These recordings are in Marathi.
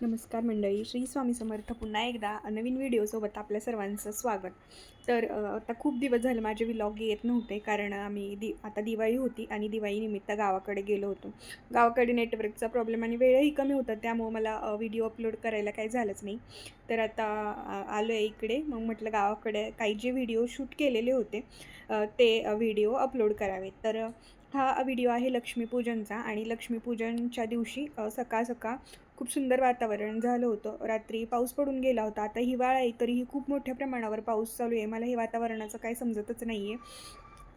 नमस्कार मंडळी श्री स्वामी समर्थ पुन्हा एकदा नवीन व्हिडिओसोबत आपल्या सर्वांचं स्वागत. तर आता खूप दिवस झाले माझे व्लॉग येत नव्हते कारण आम्ही दि आता दिवाळी होती आणि दिवाळीनिमित्त गावाकडे गेलो होतो. गावाकडे नेटवर्कचा प्रॉब्लेम आणि वेळही कमी होता त्यामुळं मला व्हिडिओ अपलोड करायला काही झालंच नाही. तर आता आलो आहे इकडे मग म्हटलं गावाकडे काही जे व्हिडिओ शूट केलेले होते ते व्हिडिओ अपलोड करावे. तर हा व्हिडिओ आहे लक्ष्मीपूजनचा आणि लक्ष्मीपूजनच्या दिवशी सकाळ सकाळ खूप सुंदर वातावरण झालं होतं. रात्री पाऊस पडून गेला होता. आता हिवाळा आहे तरीही खूप मोठ्या प्रमाणावर पाऊस चालू आहे. मला हे वातावरणाचं काही समजतच नाही आहे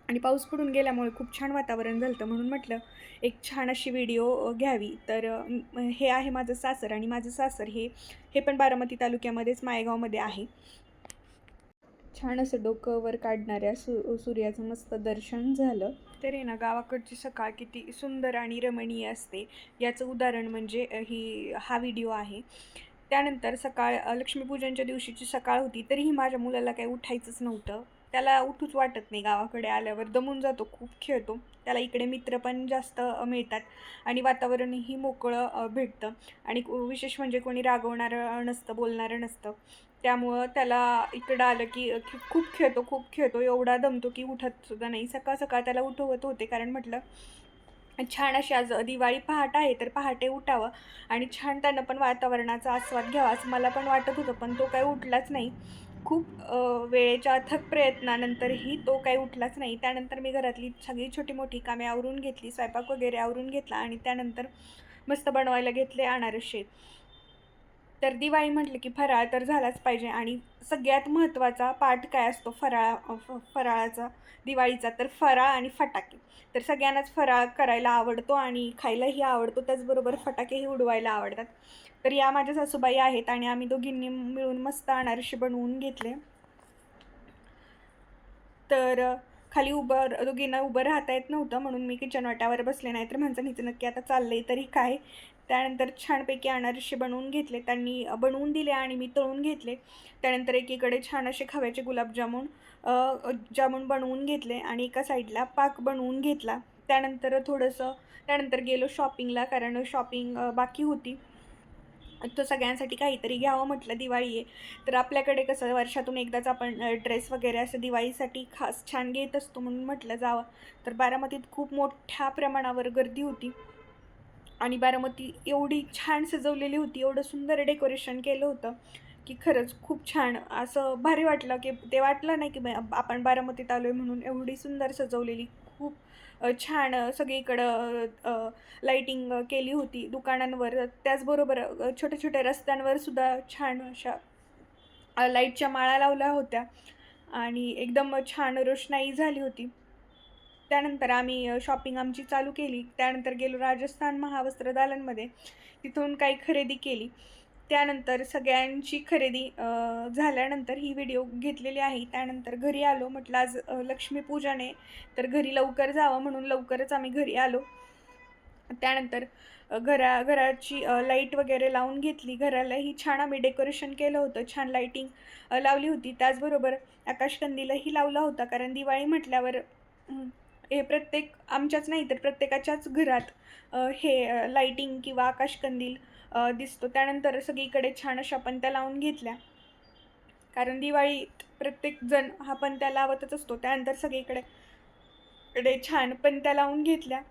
आणि पाऊस पडून गेल्यामुळे खूप छान वातावरण झालं होतं म्हणून म्हटलं एक छान अशी व्हिडिओ घ्यावी. तर हे आहे माझं सासर आणि माझं सासर हे हे पण बारामती तालुक्यामध्येच मायगावमध्ये आहे. छान असं डोकं वर काढणाऱ्या सु सूर्याचं मस्त दर्शन झालं. तर हे ना गावाकडची सकाळ किती सुंदर आणि रमणीय असते. याचं उदाहरण म्हणजे ही हा व्हिडिओ आहे. त्यानंतर सकाळ लक्ष्मीपूजनच्या दिवशीची सकाळ होती तरीही माझ्या मुलाला काही उठायचंच नव्हतं. त्याला उठूच वाटत नाही गावाकडे आल्यावर. दमून जातो खूप खेळतो. त्याला इकडे मित्र पण जास्त मिळतात आणि वातावरणही मोकळं भेटतं. आणि विशेष म्हणजे कोणी रागवणारं नसतं बोलणारं नसतं. त्यामुळं त्याला इकडं आलं की की खूप खेळतो खूप खेळतो. एवढा दमतो की उठत सुद्धा नाही. सकाळ सकाळ त्याला उठवत होते कारण म्हटलं छान अशी आज दिवाळी पहाट आहे तर पहाटे उठावं. आणि छान त्यानं पण वातावरणाचा आस्वाद घ्यावा असं मला पण वाटत होतं पण तो काही उठलाच नाही. खूप वेळेच्या अथक प्रयत्नानंतरही तो काही उठलाच नाही. त्यानंतर मी घरातली सगळी छोटी मोठी कामे आवरून घेतली स्वयंपाक वगैरे आवरून घेतला आणि त्यानंतर मस्त बनवायला घेतले अनारसे. तर दिवाळी म्हटलं की फराळ तर झालाच पाहिजे आणि सगळ्यात महत्त्वाचा पाठ काय असतो फराळा फ- फराळाचा दिवाळीचा? तर फराळ आणि फटाके. तर सगळ्यांनाच फराळ करायला आवडतो आणि खायलाही आवडतो त्याचबरोबर फटाकेही उडवायला आवडतात. तर या माझ्या सासूबाई आहेत आणि आम्ही दोघींनी मिळून मस्त अनारसे बनवून घेतले. तर खाली उभं दोघींना उभं राहता येत नव्हतं म्हणून मी किचन वाट्यावर बसले नाही तर म्हणतं नक्की आता चाललं आहे तरी काय? त्यानंतर छानपैकी अनारसे बनवून घेतले. त्यांनी बनवून दिले आणि मी तळून घेतले. त्यानंतर एकीकडे छान असे खव्याचे गुलाबजामुन जामून जामुन बनवून घेतले आणि एका साईडला पाक बनवून घेतला. त्यानंतर थोडंसं त्यानंतर गेलो शॉपिंगला कारण शॉपिंग बाकी होती. तो सगळ्यांसाठी काहीतरी घ्यावं म्हटलं दिवाळी आहे. तर आपल्याकडे कसं वर्षातून एकदाच आपण ड्रेस वगैरे असं दिवाळीसाठी खास छान घेत असतो म्हणून म्हटलं जावं. तर बारामतीत खूप मोठ्या प्रमाणावर गर्दी होती. आणि बारामती एवढी छान सजवलेली होती एवढं सुंदर डेकोरेशन केलं होतं की खरंच खूप छान. असं भारी वाटलं की ते वाटलं नाही की आपण बारामतीत आलो आहे म्हणून एवढी सुंदर सजवलेली खूप छान सगळीकडं लाईटिंग केली होती दुकानांवर. त्याचबरोबर छोट्या छोट्या रस्त्यांवर सुद्धा छान अशा लाईटच्या माळा लावल्या होत्या आणि एकदम छान रोषणाई झाली होती. त्यानंतर आम्ही शॉपिंग आमची चालू केली. त्यानंतर गेलो राजस्थान महावस्त्र दालनमध्ये. तिथून काही खरेदी केली. त्यानंतर सगळ्यांची खरेदी झाल्यानंतर ही व्हिडिओ घेतलेली आहे. त्यानंतर घरी आलो. म्हटलं आज अ, लक्ष्मीपूजन आहे तर घरी लवकर जावं म्हणून लवकरच आम्ही घरी आलो. त्यानंतर घरा घराची लाइट वगैरे लावून घेतली. घरालाही छान आम्ही डेकोरेशन केलं होतं. छान लाईटिंग लावली होती. त्याचबरोबर आकाशकंदीलाही लावला होता. कारण दिवाळी म्हटल्यावर हे प्रत्येक आमच्याच नाही तर प्रत्येकाच्याच घरात हे लाईटिंग किंवा आकाशकंदील दिसतो. त्यानंतर सगळीकडे छान अशा पणत्या लावून घेतल्या. कारण दिवाळीत प्रत्येकजण हा पणत्या लावतच असतो. त्यानंतर सगळीकडे कडे छान पणत्या लावून घेतल्या.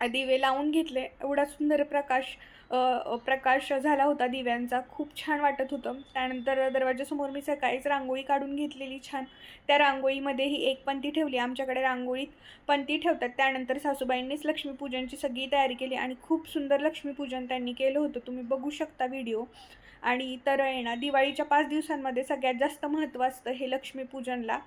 दिवे लावून घेतले. एवढा सुंदर प्रकाश प्रकाश झाला होता दिव्यांचा. खूप छान वाटत होतं. त्यानंतर दरवाजासमोर मी सकाळीच रांगोळी काढून घेतलेली छान. त्या रांगोळीमध्येही एक पंती ठेवली. आमच्याकडे रांगोळीत पंती ठेवतात. त्यानंतर सासूबाईंनीच लक्ष्मीपूजनची सगळी तयारी केली आणि खूप सुंदर लक्ष्मीपूजन त्यांनी केलं होतं. तुम्ही बघू शकता व्हिडिओ. आणि तर आहे ना दिवाळीच्या पाच दिवसांमध्ये सगळ्यात जास्त महत्त्व असतं हे लक्ष्मीपूजनला.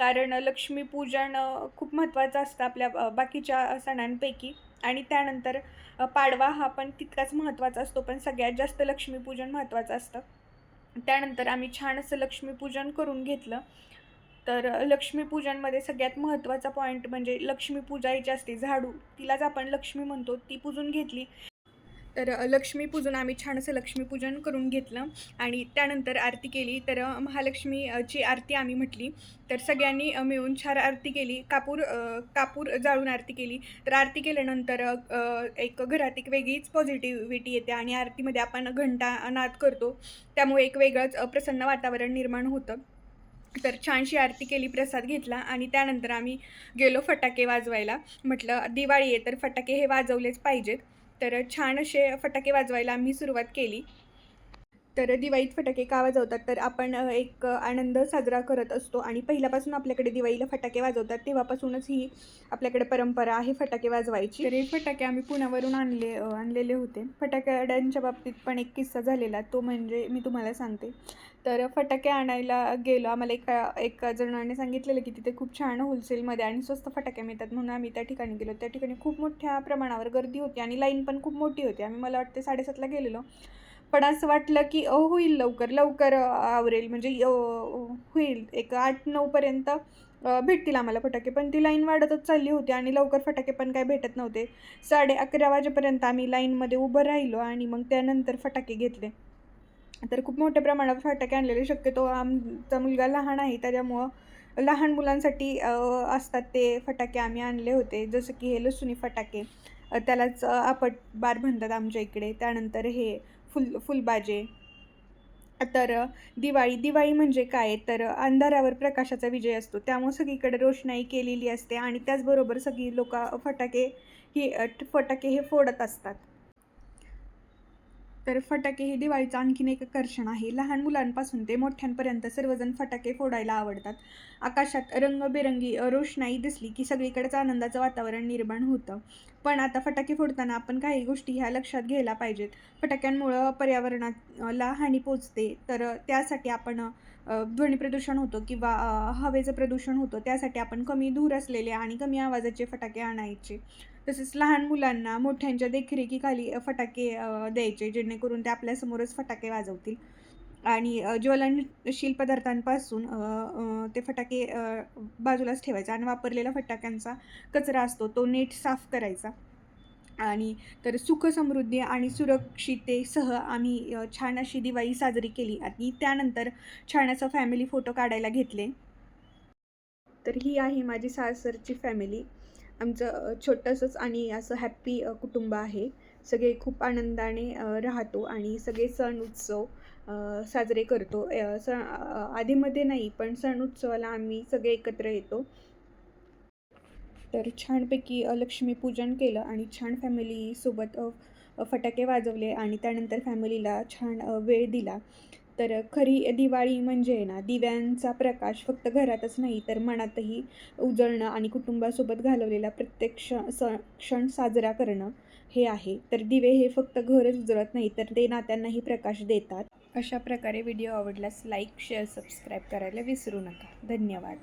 कारण लक्ष्मीपूजन खूप महत्त्वाचं असतं आपल्या बाकीच्या सणांपैकी. आणि त्यानंतर पाडवा हा पण तितकाच महत्त्वाचा असतो पण सगळ्यात जास्त लक्ष्मीपूजन महत्त्वाचं असतं. त्यानंतर आम्ही छान असं लक्ष्मीपूजन करून घेतलं. तर लक्ष्मीपूजनमध्ये सगळ्यात महत्त्वाचा पॉईंट म्हणजे लक्ष्मीपूजा पूजायची असते झाडू. तिलाच आपण लक्ष्मी म्हणतो ती पूजून घेतली. तर लक्ष्मीपूजन आम्ही छान असं लक्ष्मीपूजन करून घेतलं आणि त्यानंतर आरती केली. तर महालक्ष्मीची आरती आम्ही म्हटली. तर सगळ्यांनी मिळून छान आरती केली. कापूर कापूर जाळून आरती केली. तर आरती केल्यानंतर एक घरात एक वेगळीच पॉझिटिव्हिटी येते आणि आरतीमध्ये आपण घंटा नाद करतो. त्यामुळे एक वेगळंच प्रसन्न वातावरण निर्माण होतं. तर छानशी आरती केली प्रसाद घेतला आणि त्यानंतर आम्ही गेलो फटाके वाजवायला. म्हटलं दिवाळी आहे तर फटाके हे वाजवलेच पाहिजेत. तर छान असे फटाके वाजवायला आम्ही सुरुवात केली. तर दिवाळीत फटाके का वाजवतात? तर आपण एक आनंद साजरा करत असतो आणि पहिल्यापासून आपल्याकडे दिवाळीला फटाके वाजवतात. तेव्हापासूनच ही आपल्याकडे परंपरा आहे फटाके वाजवायची. तर हे फटाके आम्ही पुण्यावरून आणले आणलेले होते. फटाक्याड्यांच्या बाबतीत पण एक किस्सा झालेला. तो म्हणजे मी तुम्हाला सांगते. तर फटाके आणायला गेलो. आम्हाला एका एका जणाने सांगितलेलं की तिथे खूप छान होलसेलमध्ये आणि स्वस्त फटाके मिळतात म्हणून आम्ही त्या ठिकाणी गेलो. त्या ठिकाणी खूप मोठ्या प्रमाणावर गर्दी होती आणि लाईन पण खूप मोठी होती. आम्ही मला वाटते साडेसातला गेलेलो. पण असं वाटलं की अ, होईल लवकर लवकर आवरेल. म्हणजे होईल. एक आठ नऊपर्यंत भेटतील आम्हाला फटाके. पण ती लाईन वाढतच चालली होती आणि लवकर फटाके पण काय भेटत नव्हते. साडे अकरा वाजेपर्यंत आम्ही लाईनमध्ये उभं राहिलो आणि मग त्यानंतर फटाके घेतले. तर खूप मोठ्या प्रमाणात फटाके आणलेले शक्यतो आमचा मुलगा लहान आहे त्याच्यामुळं लहान मुलांसाठी असतात ते फटाके आम्ही आणले होते. जसं की हे लसुनी फटाके त्यालाच आपट बार म्हणतात आमच्या इकडे. त्यानंतर हे फुल फुलबाजे. तर दिवाळी दिवाळी म्हणजे काय? तर अंधारावर प्रकाशाचा विजय असतो. त्यामुळे सगळीकडे रोषणाई केलेली असते आणि त्याचबरोबर सगळी लोक फटाके ही फटाके हे फोडत असतात. तर फटाके हे दिवाळीचं आणखीन एक आकर्षण आहे. लहान मुलांपासून ते मोठ्यांपर्यंत सर्वजण फटाके फोडायला आवडतात. आकाशात रंगबेरंगी रोषणाई दिसली की सगळीकडेच आनंदाचं वातावरण निर्माण होतं. पण आता फटाके फोडताना आपण काही गोष्टी ह्या लक्षात घ्यायला पाहिजेत. फटाक्यांमुळं पर्यावरणाला हानी पोचते. तर त्यासाठी आपण ध्वनी प्रदूषण होतं किंवा हवेचं प्रदूषण होतं त्यासाठी आपण कमी धूर असलेले आणि कमी आवाजाचे फटाके आणायचे. तसेच लहान मुलांना मोठ्यांच्या देखरेखीखाली फटाके द्यायचे जेणेकरून ते आपल्यासमोरच फटाके वाजवतील. आणि ज्वलनशील पदार्थांपासून ते फटाके बाजूलाच ठेवायचे आणि वापरलेल्या फटाक्यांचा कचरा असतो तो नीट साफ करायचा. आणि तर सुख समृद्धी आणि सुरक्षितेसह आम्ही छान अशी दिवाळी साजरी केली आणि त्यानंतर छान असं फॅमिली फोटो काढायला घेतले. तर ही आहे माझी सासरची फॅमिली आमचं छोटंसंच आणि असं हॅप्पी कुटुंब आहे. सगळे खूप आनंदाने राहतो आणि सगळे सण उत्सव साजरे करतो. सण आधीमध्ये नाही पण सण उत्सवाला आम्ही सगळे एकत्र येतो. तर छानपैकी लक्ष्मीपूजन केलं आणि छान फॅमिलीसोबत फटाके वाजवले आणि त्यानंतर फॅमिलीला छान वेळ दिला. तर खरी दिवाळी म्हणजे ना दिव्यांचा प्रकाश फक्त घरातच नाही तर मनातही उजळणं आणि कुटुंबासोबत घालवलेला प्रत्येक क्ष क्षण साजरा करणं हे आहे. तर दिवे हे फक्त घरच उजळत नाही तर ते नात्यांनाही प्रकाश देतात. अशा प्रकारे व्हिडिओ आवडल्यास लाईक शेअर सबस्क्राईब करायला विसरू नका. धन्यवाद.